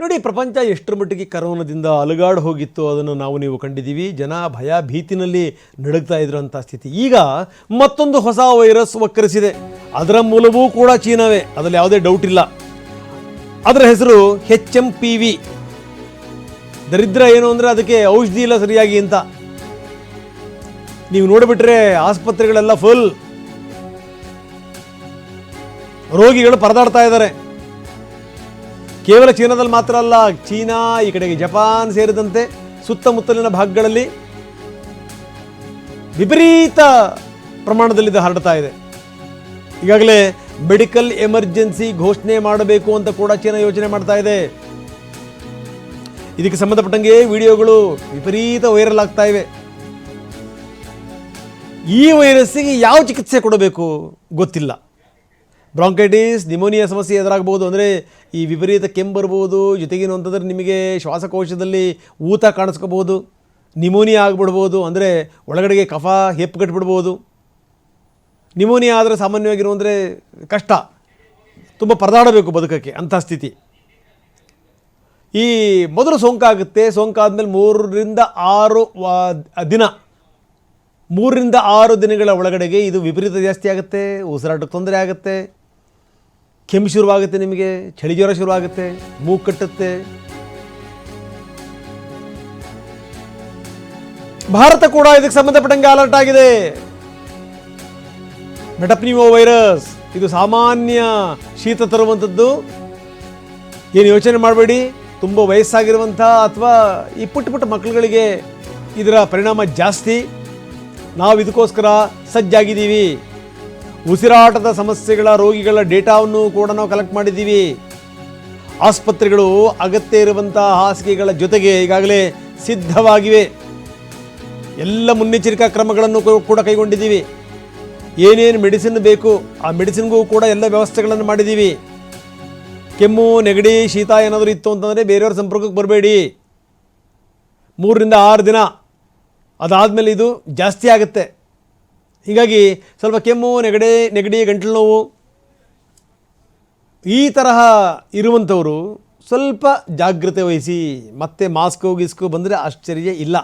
ನೋಡಿ, ಪ್ರಪಂಚ ಎಷ್ಟರ ಮಟ್ಟಿಗೆ ಕರೋನಾದಿಂದ ಅಲುಗಾಡು ಹೋಗಿತ್ತು ಅದನ್ನು ನಾವು ನೀವು ಕಂಡಿದ್ದೀವಿ. ಜನ ಭಯ ಭೀತಿನಲ್ಲಿ ನಡುಗ್ತಾ ಇದ್ರು ಅಂತ ಸ್ಥಿತಿ. ಈಗ ಮತ್ತೊಂದು ಹೊಸ ವೈರಸ್ ವಕ್ಕರಿಸಿದೆ. ಅದರ ಮೂಲವೂ ಕೂಡ ಚೀನಾವೇ. ಅದರಲ್ಲಿ ಯಾವುದೇ ಡೌಟ್ ಇಲ್ಲ. ಅದರ ಹೆಸರು ಹೆಚ್ ಎಂ ಪಿ ವಿ ದರಿದ್ರ ಏನು ಅಂದರೆ ಅದಕ್ಕೆ ಔಷಧಿ ಇಲ್ಲ ಸರಿಯಾಗಿ ಅಂತ. ನೀವು ನೋಡಿಬಿಟ್ರೆ ಆಸ್ಪತ್ರೆಗಳೆಲ್ಲ ಫುಲ್ ರೋಗಿಗಳು ಪರದಾಡ್ತಾ ಇದ್ದಾರೆ. ಕೇವಲ ಚೀನಾದಲ್ಲಿ ಮಾತ್ರ ಅಲ್ಲ, ಚೀನಾ, ಈ ಕಡೆಗೆ ಜಪಾನ್ ಸೇರಿದಂತೆ ಸುತ್ತಮುತ್ತಲಿನ ಭಾಗಗಳಲ್ಲಿ ವಿಪರೀತ ಪ್ರಮಾಣದಲ್ಲಿ ಇದು ಹರಡ್ತಾ ಇದೆ. ಈಗಾಗಲೇ ಮೆಡಿಕಲ್ ಎಮರ್ಜೆನ್ಸಿ ಘೋಷಣೆ ಮಾಡಬೇಕು ಅಂತ ಕೂಡ ಚೀನಾ ಯೋಚನೆ ಮಾಡ್ತಾ ಇದೆ. ಇದಕ್ಕೆ ಸಂಬಂಧಪಟ್ಟಂಗೆ ವಿಡಿಯೋಗಳು ವಿಪರೀತ ವೈರಲ್ ಆಗ್ತಾ ಇವೆ. ಈ ವೈರಸ್ಸಿಗೆ ಯಾವ ಚಿಕಿತ್ಸೆ ಕೊಡಬೇಕು ಗೊತ್ತಿಲ್ಲ. ಬ್ರಾಂಕೈಟಿಸ್ ನಿಮೋನಿಯಾ ಸಮಸ್ಯೆ ಎದುರಾಗಬಹುದು ಅಂದರೆ ಈ ವಿಪರೀತ ಕೆಮ್ಮು ಬರ್ಬೋದು, ಜೊತೆಗೇನು ಅಂತಂದರೆ ನಿಮಗೆ ಶ್ವಾಸಕೋಶದಲ್ಲಿ ಊತ ಕಾಣಿಸ್ಕೋಬೋದು ನಿಮೋನಿಯಾ ಆಗಿಬಿಡ್ಬೋದು, ಅಂದರೆ ಒಳಗಡೆಗೆ ಕಫ ಹೆಪ್ಪುಗಟ್ಬಿಡ್ಬೋದು ನಿಮೋನಿಯಾ ಆದರೆ ಸಾಮಾನ್ಯವಾಗಿರೋ ಅಂದರೆ ಕಷ್ಟ. ತುಂಬ ಪರದಾಡಬೇಕು ಬದುಕಕ್ಕೆ ಅಂಥ ಸ್ಥಿತಿ. ಈ ಮೊದಲು ಸೋಂಕಾಗುತ್ತೆ, ಸೋಂಕಾದ್ಮೇಲೆ ಮೂರರಿಂದ ಆರು ದಿನ. ಮೂರರಿಂದ ಆರು ದಿನಗಳ ಒಳಗಡೆಗೆ ಇದು ವಿಪರೀತ ಜಾಸ್ತಿ ಆಗುತ್ತೆ, ಉಸಿರಾಟಕ್ಕೆ ತೊಂದರೆ ಆಗುತ್ತೆ. ಕೆಮ್ಮು ಶುರುವಾಗುತ್ತೆ ನಿಮಗೆ, ಚಳಿ ಜ್ವರ ಶುರುವಾಗುತ್ತೆ ಮೂಗು ಕಟ್ಟುತ್ತೆ. ಭಾರತ ಕೂಡ ಇದಕ್ಕೆ ಸಂಬಂಧಪಟ್ಟಂಗೆ ಅಲರ್ಟ್ ಆಗಿದೆ. ಮೆಟಪ್ನಿಮೋ ವೈರಸ್, ಇದು ಸಾಮಾನ್ಯ ಶೀತ ತರುವಂಥದ್ದು. ಏನು ಯೋಚನೆ ಮಾಡಬೇಡಿ, ತುಂಬ ವಯಸ್ಸಾಗಿರುವಂಥ ಅಥವಾ ಈ ಪುಟ್ಟ ಪುಟ್ಟ ಮಕ್ಕಳುಗಳಿಗೆ ಇದರ ಪರಿಣಾಮ ಜಾಸ್ತಿ. ನಾವು ಇದಕ್ಕೋಸ್ಕರ ಸಜ್ಜಾಗಿದ್ದೀವಿ. ಉಸಿರಾಟದ ಸಮಸ್ಯೆಗಳ ರೋಗಿಗಳ ಡೇಟಾವನ್ನು ಕೂಡ ನಾವು ಕಲೆಕ್ಟ್ ಮಾಡಿದ್ದೀವಿ. ಆಸ್ಪತ್ರೆಗಳು ಅಗತ್ಯ ಇರುವಂತಹ ಹಾಸಿಗೆಗಳ ಜೊತೆಗೆ ಈಗಾಗಲೇ ಸಿದ್ಧವಾಗಿವೆ. ಎಲ್ಲ ಮುನ್ನೆಚ್ಚರಿಕಾ ಕ್ರಮಗಳನ್ನು ಕೂಡ ಕೈಗೊಂಡಿದ್ದೀವಿ. ಏನೇನು ಮೆಡಿಸಿನ್ ಬೇಕು, ಆ ಮೆಡಿಸಿನ್ಗೂ ಕೂಡ ಎಲ್ಲ ವ್ಯವಸ್ಥೆಗಳನ್ನು ಮಾಡಿದ್ದೀವಿ. ಕೆಮ್ಮು, ನೆಗಡಿ, ಶೀತ ಏನಾದರೂ ಇತ್ತು ಅಂತಂದರೆ ಬೇರೆಯವ್ರ ಸಂಪರ್ಕಕ್ಕೆ ಬರಬೇಡಿ. ಮೂರರಿಂದ ಆರು ದಿನ. ಅದಾದಮೇಲೆ ಇದು ಜಾಸ್ತಿ ಆಗುತ್ತೆ. ಹೀಗಾಗಿ ಸ್ವಲ್ಪ ಕೆಮ್ಮು, ನೆಗಡಿ ನೆಗಡಿ, ಗಂಟಲು ನೋವು ಈ ತರಹ ಇರುವಂಥವರು ಸ್ವಲ್ಪ ಜಾಗ್ರತೆ ವಹಿಸಿ, ಮತ್ತೆ ಮಾಸ್ಕು ಗಿಸ್ಕು ಬಂದರೆ ಆಶ್ಚರ್ಯ ಇಲ್ಲ.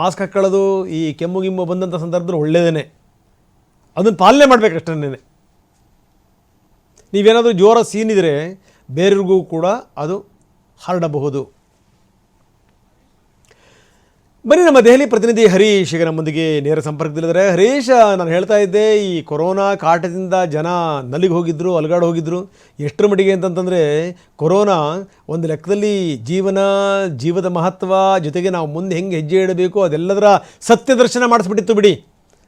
ಮಾಸ್ಕ್ ಹಾಕ್ಕೊಳ್ಳೋದು ಈ ಕೆಮ್ಮು, ಗಿಮ್ಮು ಬಂದಂಥ ಸಂದರ್ಭದಲ್ಲಿ ಒಳ್ಳೆಯದೇ ಅದನ್ನು ಪಾಲನೆ ಮಾಡಬೇಕಷ್ಟೇ ನೀವೇನಾದರೂ ಜೋರ ಸೀನಿದ್ರೆ ಬೇರೆಯವ್ರಿಗೂ ಕೂಡ ಅದು ಹರಡಬಹುದು. ಬನ್ನಿ, ನಮ್ಮ ದೆಹಲಿ ಪ್ರತಿನಿಧಿ ಹರೀಶ್ ಈಗ ನಮ್ಮೊಂದಿಗೆ ನೇರ ಸಂಪರ್ಕದಲ್ಲಿದ್ದಾರೆ. ಹರೀಶ್, ನಾನು ಹೇಳ್ತಾ ಇದ್ದೆ, ಈ ಕೊರೋನಾ ಕಾಟದಿಂದ ಜನ ನಲಿಗೆ ಹೋಗಿದ್ರು, ಅಲುಗಾಡು ಹೋಗಿದ್ರು. ಎಷ್ಟರ ಮಟ್ಟಿಗೆ ಅಂತಂತಂದರೆ, ಕೊರೋನಾ ಒಂದು ಲೆಕ್ಕದಲ್ಲಿ ಜೀವನ, ಜೀವದ ಮಹತ್ವ, ಜೊತೆಗೆ ನಾವು ಮುಂದೆ ಹೆಂಗೆ ಹೆಜ್ಜೆ ಇಡಬೇಕು, ಅದೆಲ್ಲದರ ಸತ್ಯ ದರ್ಶನ ಮಾಡಿಸ್ಬಿಟ್ಟಿತ್ತು ಬಿಡಿ.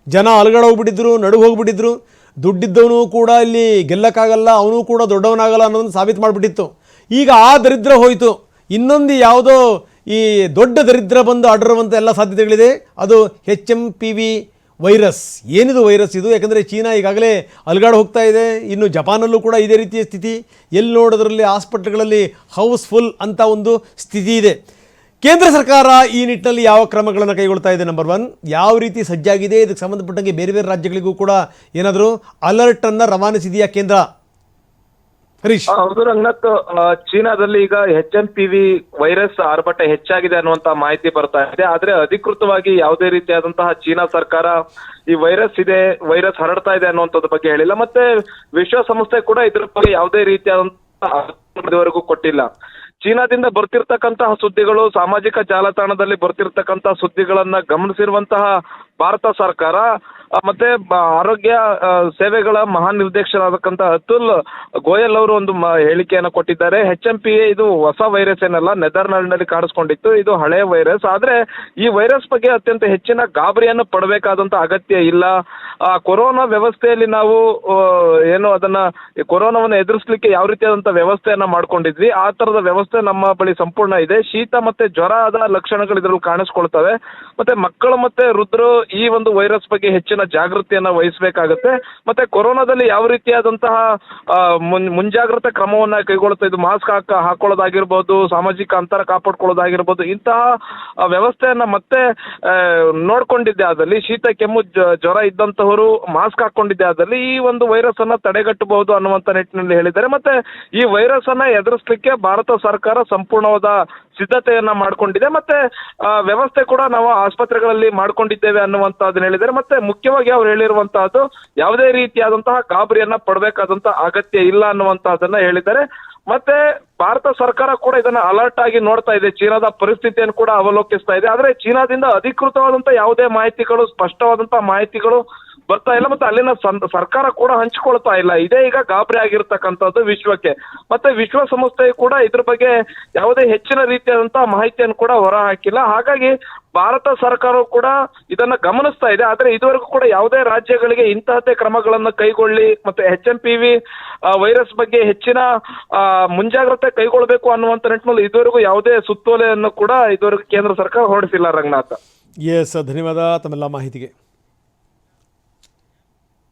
ಜನ ಅಲಗಾಡೋಗ್ಬಿಟ್ಟಿದ್ರು ನಡುಗೆ ಹೋಗ್ಬಿಟ್ಟಿದ್ರು. ದುಡ್ಡಿದ್ದವನು ಕೂಡ ಇಲ್ಲಿ ಗೆಲ್ಲಕ್ಕಾಗಲ್ಲ, ಅವನು ಕೂಡ ದೊಡ್ಡವನಾಗಲ್ಲ ಅನ್ನೋದನ್ನು ಸಾಬೀತು ಮಾಡಿಬಿಟ್ಟಿತ್ತು. ಈಗ ಆ ದರಿದ್ರ ಹೋಯಿತು. ಇನ್ನೊಂದು ಯಾವುದೋ ಈ ದೊಡ್ಡ ದರಿದ್ರ ಬಂದು ಆಡಿರುವಂಥ ಎಲ್ಲ ಸಾಧ್ಯತೆಗಳಿದೆ. ಅದು H M P V virus ಏನಿದು ವೈರಸ್ ಇದು? ಯಾಕಂದರೆ ಚೀನಾ ಈಗಾಗಲೇ ಅಲ್ಗಾಡ್ ಹೋಗ್ತಾ ಇದೆ. ಇನ್ನು ಜಪಾನಲ್ಲೂ ಕೂಡ ಇದೇ ರೀತಿಯ ಸ್ಥಿತಿ. ಎಲ್ಲಿ ನೋಡೋದ್ರಲ್ಲಿ ಹಾಸ್ಪಿಟ್ಲ್ಗಳಲ್ಲಿ ಹೌಸ್ಫುಲ್ ಅಂತ ಒಂದು ಸ್ಥಿತಿ ಇದೆ. ಕೇಂದ್ರ ಸರ್ಕಾರ ಈ ನಿಟ್ಟಿನಲ್ಲಿ ಯಾವ ಕ್ರಮಗಳನ್ನು ಕೈಗೊಳ್ತಾ ಇದೆ? ನಂಬರ್ ಒನ್ ಯಾವ ರೀತಿ ಸಜ್ಜಾಗಿದೆ? ಇದಕ್ಕೆ ಸಂಬಂಧಪಟ್ಟಂಗೆ ಬೇರೆ ಬೇರೆ ರಾಜ್ಯಗಳಿಗೂ ಕೂಡ ಏನಾದರೂ ಅಲರ್ಟನ್ನು ರವಾನಿಸಿದೆಯಾ ಕೇಂದ್ರ? ಹೌದು ರಂಗನಾಥ್ ಚೀನಾದಲ್ಲಿ ಈಗ H M P V virus ಆರ್ಭಟ ಹೆಚ್ಚಾಗಿದೆ ಅನ್ನುವಂತ ಮಾಹಿತಿ ಬರ್ತಾ ಇದೆ. ಆದ್ರೆ ಅಧಿಕೃತವಾಗಿ ಯಾವುದೇ ರೀತಿಯಾದಂತಹ ಚೀನಾ ಸರ್ಕಾರ ಈ ವೈರಸ್ ಇದೆ ವೈರಸ್ ಹರಡ್ತಾ ಇದೆ ಅನ್ನುವಂಥದ್ರ ಬಗ್ಗೆ ಹೇಳಿಲ್ಲ. ಮತ್ತೆ ವಿಶ್ವಸಂಸ್ಥೆ ಕೂಡ ಇದ್ರ ಬಗ್ಗೆ ಯಾವುದೇ ರೀತಿಯಾದಂತಹ ಇದುವರೆಗೂ ಕೊಟ್ಟಿಲ್ಲ. ಚೀನಾದಿಂದ ಬರ್ತಿರ್ತಕ್ಕಂತಹ ಸುದ್ದಿಗಳು, ಸಾಮಾಜಿಕ ಜಾಲತಾಣದಲ್ಲಿ ಬರ್ತಿರ್ತಕ್ಕಂತಹ ಸುದ್ದಿಗಳನ್ನ ಗಮನಿಸಿರುವಂತಹ ಭಾರತ ಸರ್ಕಾರ ಮತ್ತೆ ಆರೋಗ್ಯ ಸೇವೆಗಳ ಮಹಾನ್ ನಿರ್ದೇಶಕರಾದಕ್ಕಂತ ಅತುಲ್ ಗೋಯಲ್ ಅವರು ಒಂದು ಹೇಳಿಕೆಯನ್ನು ಕೊಟ್ಟಿದ್ದಾರೆ. ಎಚ್ ಎಂ ಪಿ ಇದು ಹೊಸ ವೈರಸ್ ಏನಲ್ಲ, ನೆದರ್ಲ್ಯಾಂಡ್ನಲ್ಲಿ ಕಾಣಿಸ್ಕೊಂಡಿತ್ತು. ಇದು ಹಳೆಯ ವೈರಸ್ ಆದ್ರೆ, ಈ ವೈರಸ್ ಬಗ್ಗೆ ಅತ್ಯಂತ ಹೆಚ್ಚಿನ ಗಾಬರಿಯನ್ನು ಪಡಬೇಕಾದಂತ ಅಗತ್ಯ ಇಲ್ಲ. ಕೊರೋನಾ ವ್ಯವಸ್ಥೆಯಲ್ಲಿ ನಾವು ಏನು ಅದನ್ನ ಕೊರೋನಾವನ್ನು ಎದುರಿಸಲಿಕ್ಕೆ ಯಾವ ರೀತಿಯಾದಂತ ವ್ಯವಸ್ಥೆಯನ್ನ ಮಾಡ್ಕೊಂಡಿದ್ವಿ. ಆ ತರದ ವ್ಯವಸ್ಥೆ ನಮ್ಮ ಬಳಿ ಸಂಪೂರ್ಣ ಇದೆ. ಶೀತ ಮತ್ತೆ ಜ್ವರದ ಲಕ್ಷಣಗಳು ಇದ್ರಲ್ಲಿ ಕಾಣಿಸ್ಕೊಳ್ತವೆ. ಮತ್ತೆ ಮಕ್ಕಳು ಮತ್ತೆ ವೃದ್ಧರು ಈ ಒಂದು ವೈರಸ್ ಬಗ್ಗೆ ಹೆಚ್ಚಿನ ಹೆಚ್ಚಿನ ಜಾಗೃತಿಯನ್ನ ವಹಿಸಬೇಕಾಗುತ್ತೆ. ಮತ್ತೆ ಕೊರೋನಾದಲ್ಲಿ ಯಾವ ರೀತಿಯಾದಂತಹ ಮುಂಜಾಗ್ರತಾ ಕ್ರಮವನ್ನ ಕೈಗೊಳ್ಳುತ್ತಾ ಇದು ಮಾಸ್ಕ್ ಹಾಕ ಹಾಕೊಳ್ಳೋದಾಗಿರ್ಬೋದು ಸಾಮಾಜಿಕ ಅಂತರ ಕಾಪಾಡ್ಕೊಳ್ಳೋದಾಗಿರ್ಬೋದು ಇಂತಹ ವ್ಯವಸ್ಥೆಯನ್ನ ಮತ್ತೆ ಆ, ನೋಡ್ಕೊಂಡಿದ್ದೆ ಆದಲ್ಲಿ ಶೀತ ಕೆಮ್ಮು ಜ್ವರ ಇದ್ದಂತಹವರು ಮಾಸ್ಕ್ ಹಾಕೊಂಡಿದ್ದೆ ಆದಲ್ಲಿ ಈ ಒಂದು ವೈರಸ್ ಅನ್ನ ತಡೆಗಟ್ಟಬಹುದು ಅನ್ನುವಂತ ನಿಟ್ಟಿನಲ್ಲಿ ಹೇಳಿದ್ದಾರೆ. ಮತ್ತೆ ಈ ವೈರಸ್ ಅನ್ನ ಎದುರಿಸಲಿಕ್ಕೆ ಭಾರತ ಸರ್ಕಾರ ಸಂಪೂರ್ಣವಾದ ಸಿದ್ಧತೆಯನ್ನ ಮಾಡ್ಕೊಂಡಿದೆ. ಮತ್ತೆ ವ್ಯವಸ್ಥೆ ಕೂಡ ನಾವು ಆಸ್ಪತ್ರೆಗಳಲ್ಲಿ ಮಾಡ್ಕೊಂಡಿದ್ದೇವೆ ಅನ್ನುವಂತಹದ್ದನ್ನ ಹೇಳಿದ್ದಾರೆ. ಮತ್ತೆ, ಮುಖ್ಯವಾಗಿ ಅವ್ರು ಹೇಳಿರುವಂತಹದ್ದು ಯಾವುದೇ ರೀತಿಯಾದಂತಹ ಗಾಬರಿಯನ್ನ ಪಡಬೇಕಾದಂತಹ ಅಗತ್ಯ ಇಲ್ಲ ಅನ್ನುವಂತಹದನ್ನ ಹೇಳಿದ್ದಾರೆ. ಮತ್ತೆ, ಭಾರತ ಸರ್ಕಾರ ಕೂಡ ಇದನ್ನ ಅಲರ್ಟ್ ಆಗಿ ನೋಡ್ತಾ ಇದೆ. ಚೀನಾದ ಪರಿಸ್ಥಿತಿಯನ್ನು ಕೂಡ ಅವಲೋಕಿಸ್ತಾ ಇದೆ. ಆದ್ರೆ, ಚೀನಾದಿಂದ ಅಧಿಕೃತವಾದಂತಹ ಯಾವುದೇ ಮಾಹಿತಿಗಳು ಸ್ಪಷ್ಟವಾದಂತಹ ಮಾಹಿತಿಗಳು ಬರ್ತಾ ಇಲ್ಲ, ಮತ್ತೆ ಅಲ್ಲಿನ ಸರ್ಕಾರ ಕೂಡ ಹಂಚಿಕೊಳ್ತಾ ಇಲ್ಲ. ಇದೇ ಈಗ ಗಾಬರಿ ಆಗಿರ್ತಕ್ಕಂಥದ್ದು ವಿಶ್ವಕ್ಕೆ. ಮತ್ತೆ ವಿಶ್ವಸಂಸ್ಥೆ ಕೂಡ ಇದ್ರ ಬಗ್ಗೆ ಯಾವುದೇ ಹೆಚ್ಚಿನ ರೀತಿಯಾದಂತಹ ಮಾಹಿತಿಯನ್ನು ಕೂಡ ಹೊರ ಹಾಕಿಲ್ಲ. ಹಾಗಾಗಿ ಭಾರತ ಸರ್ಕಾರವು ಕೂಡ ಇದನ್ನ ಗಮನಿಸ್ತಾ ಇದೆ. ಆದ್ರೆ ಇದುವರೆಗೂ ಕೂಡ ಯಾವುದೇ ರಾಜ್ಯಗಳಿಗೆ ಇಂತಹದ್ದೇ ಕ್ರಮಗಳನ್ನು ಕೈಗೊಳ್ಳಿ, ಮತ್ತೆ H M P V virus ಬಗ್ಗೆ ಹೆಚ್ಚಿನ ಮುಂಜಾಗ್ರತೆ ಕೈಗೊಳ್ಳಬೇಕು ಅನ್ನುವಂತ ನಿಟ್ಟಿನಲ್ಲಿ ಇದುವರೆಗೂ ಯಾವುದೇ ಸುತ್ತೋಲೆಯನ್ನು ಕೂಡ ಇದುವರೆಗೂ ಕೇಂದ್ರ ಸರ್ಕಾರ ಹೊರಡಿಸಿಲ್ಲ, ರಂಗನಾಥ. ಎಸ್ ಧನ್ಯವಾದ ತಮ್ಮೆಲ್ಲ ಮಾಹಿತಿಗೆ.